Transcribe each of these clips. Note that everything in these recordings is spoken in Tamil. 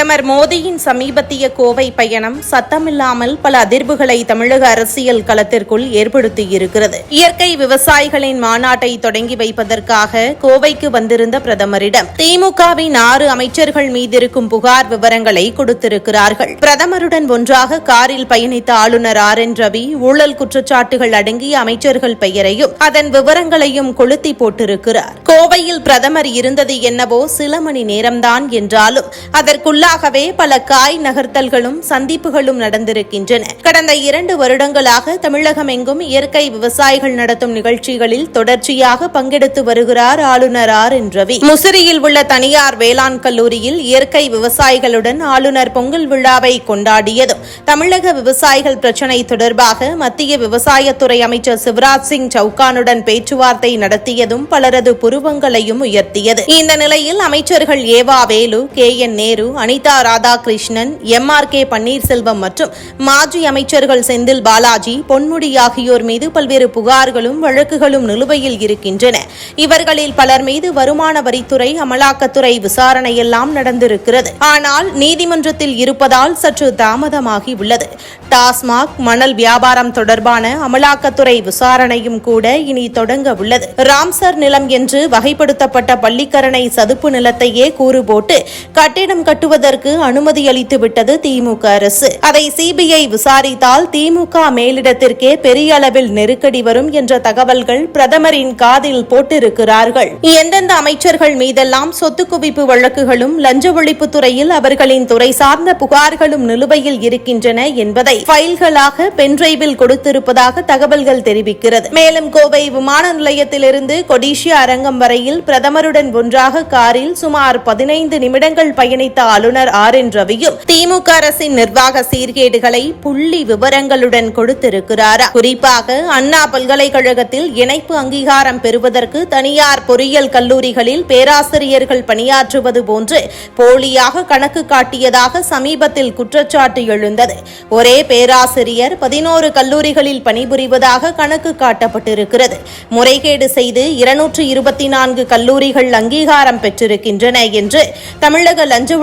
பிரதமர் மோடியின் சமீபத்திய கோவை பயணம் சத்தமில்லாமல் பல அதிர்வுகளை தமிழக அரசியல் களத்திற்குள் ஏற்படுத்தியிருக்கிறது. இயற்கை விவசாயிகளின் மாநாட்டை தொடங்கி வைப்பதற்காக கோவைக்கு வந்திருந்த பிரதமரிடம் திமுகவின் ஆறு அமைச்சர்கள் மீதிருக்கும் புகார் விவரங்களை கொடுத்திருக்கிறார்கள். பிரதமருடன் ஒன்றாக காரில் பயணித்த ஆளுநர் ஆர் என் ரவி ஊழல் குற்றச்சாட்டுகள் அடங்கிய அமைச்சர்கள் பெயரையும் அதன் விவரங்களையும் கொளுத்தி போட்டிருக்கிறார். கோவையில் பிரதமர் இருந்தது என்னவோ சில மணி நேரம்தான் என்றாலும் அதற்குள்ள அதற்குள்ளாகவே பல காய் நகர்த்தல்களும் சந்திப்புகளும் நடந்திருக்கின்றன. கடந்த இரண்டு வருடங்களாக தமிழகம் எங்கும் இயற்கை விவசாயிகள் நடத்தும் நிகழ்ச்சிகளில் தொடர்ச்சியாக பங்கெடுத்து வருகிறார் ஆளுநர் ஆர் என் ரவி. முசிறியில் உள்ள தனியார் வேளாண் கல்லூரியில் இயற்கை விவசாயிகளுடன் ஆளுநர் பொங்கல் விழாவை கொண்டாடியதும் தமிழக விவசாயிகள் பிரச்சினை தொடர்பாக மத்திய விவசாயத்துறை அமைச்சர் சிவராஜ் சிங் சவுகானுடன் பேச்சுவார்த்தை நடத்தியதும் பலரது புருவங்களையும் உயர்த்தியது. இந்த நிலையில் அமைச்சர்கள் ஏவா Velu K N Nehru Anitha Radhakrishnan M R K Panneerselvam மற்றும் மாஜி அமைச்சர்கள் செந்தில் பாலாஜி பொன்முடி ஆகியோர் மீது பல்வேறு புகார்களும் வழக்குகளும் நிலுவையில் இருக்கின்றன. இவர்களில் பலர் மீது வருமான வரித்துறை அமலாக்கத்துறை விசாரணையெல்லாம் நடந்திருக்கிறது. ஆனால் நீதிமன்றத்தில் இருப்பதால் சற்று தாமதமாகி உள்ளது. டாஸ்மாக் மணல் வியாபாரம் தொடர்பான அமலாக்கத்துறை விசாரணையும் கூட இனி தொடங்க உள்ளது. ராம்சர் நிலம் என்று வகைப்படுத்தப்பட்ட பள்ளிக்கரணை சதுப்பு நிலத்தையே கூறு போட்டு கட்டிடம் கட்டுவதற்கு அனுமதி அளித்து விட்டது திமுக அரசு. அதை சிபிஐ விசாரித்தால் திமுக மேலிடத்திற்கே பெரிய அளவில் நெருக்கடி வரும் என்ற தகவல்கள் பிரதமரின் காதில் போட்டிருக்கிறார்கள். எந்தெந்த அமைச்சர்கள் மீதெல்லாம் சொத்து குவிப்பு வழக்குகளும் லஞ்ச ஒழிப்புத்துறையில் அவர்களின் துறை சார்ந்த புகார்களும் நிலுவையில் இருக்கின்றன என்பதை ஃபைல்களாக பென்டிரைவில் கொடுத்திருப்பதாக தகவல்கள் தெரிவிக்கிறது. மேலும் கோவை விமான நிலையத்திலிருந்து கொடிஷியா அரங்கம் வரையில் பிரதமருடன் ஒன்றாக காரில் சுமார் பதினைந்து நிமிடங்கள் பயணித்த ஆளுநர் ஆர் என் ரவியும் திமுக அரசின் நிர்வாக சீர்கேடுகளை புள்ளி விவரங்களுடன் கொடுத்திருக்கிறாரா? குறிப்பாக அண்ணா பல்கலைக்கழகத்தில் இணைப்பு அங்கீகாரம் பெறுவதற்கு தனியார் பொறியியல் கல்லூரிகளில் பேராசிரியர்கள் பணியாற்றுவது போன்று போலியாக கணக்கு காட்டியதாக சமீபத்தில் குற்றச்சாட்டு எழுந்தது. ஒரே பேராசிரியர் பதினோரு கல்லூரிகளில் பணிபுரிவதாக கணக்கு காட்டப்பட்டிருக்கிறது. முறைகேடு செய்து இருநூற்று இருபத்தி நான்கு கல்லூரிகள் அங்கீகாரம் பெற்றிருக்கின்றன என்று தமிழக லஞ்ச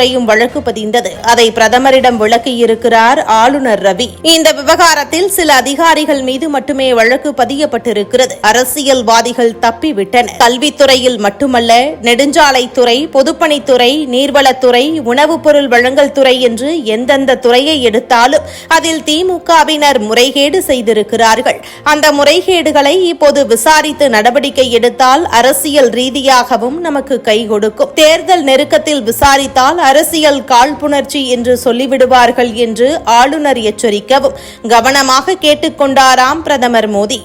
துறையும் வழக்கு பதிந்தது. அதை பிரதமரிடம் விளக்கியிருக்கிறார் ஆளுநர் ரவி. இந்த விவகாரத்தில் சில அதிகாரிகள் மீது மட்டுமே வழக்கு பதியப்பட்டிருக்கிறது. அரசியல்வாதிகள் தப்பிவிட்டனர். கல்வித்துறையில் மட்டுமல்ல நெடுஞ்சாலைத்துறை பொதுப்பணித்துறை நீர்வளத்துறை உணவுப் பொருள் வழங்கல் துறை என்று எந்தெந்த துறையை எடுத்தாலும் அதில் திமுகவினர் முறைகேடு செய்திருக்கிறார்கள். அந்த முறைகேடுகளை இப்போது விசாரித்து நடவடிக்கை எடுத்தால் அரசியல் ரீதியாகவும் நமக்கு கை கொடுக்கும். தேர்தல் நெருக்கத்தில் விசாரித்தால் அரசியல் காழ்ப்புணர்ச்சி என்று சொல்லிவிடுவார்கள் என்று ஆளுநர் எச்சரிக்கவும் கவனமாக கேட்டுக்கொண்டாராம் பிரதமர் மோடி.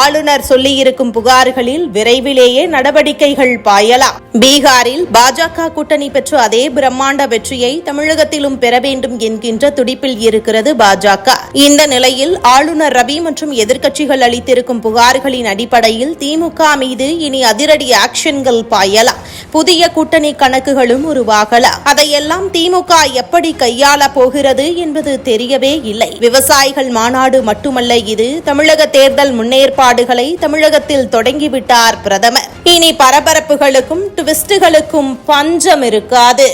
ஆளுநர் சொல்லியிருக்கும் புகார்களில் விரைவிலேயே நடவடிக்கைகள் பாயலாம். பீகாரில் பாஜக கூட்டணி பெற்ற அதே பிரம்மாண்ட வெற்றியை தமிழகத்திலும் பெற வேண்டும் என்கின்ற துடிப்பில் இருக்கிறது பாஜக. இந்த நிலையில் ஆளுநர் ரவி மற்றும் எதிர்க்கட்சிகள் அளித்திருக்கும் புகார்களின் அடிப்படையில் திமுக மீது இனி அதிரடி ஆக்ஷன்கள் பாயலாம். புதிய கூட்டணி கணக்குகளும் உருவாகலாம். அதை இதையெல்லாம் திமுக எப்படி கையாள போகிறது என்பது தெரியவே இல்லை. விவசாயிகள் மாநாடு மட்டுமல்ல இது தமிழக தேர்தல் முன்னேற்பாடுகளை தமிழகத்தில் தொடங்கிவிட்டார் பிரதமர். இனி பரபரப்புகளுக்கும் ட்விஸ்டுகளுக்கும் பஞ்சம் இருக்காது.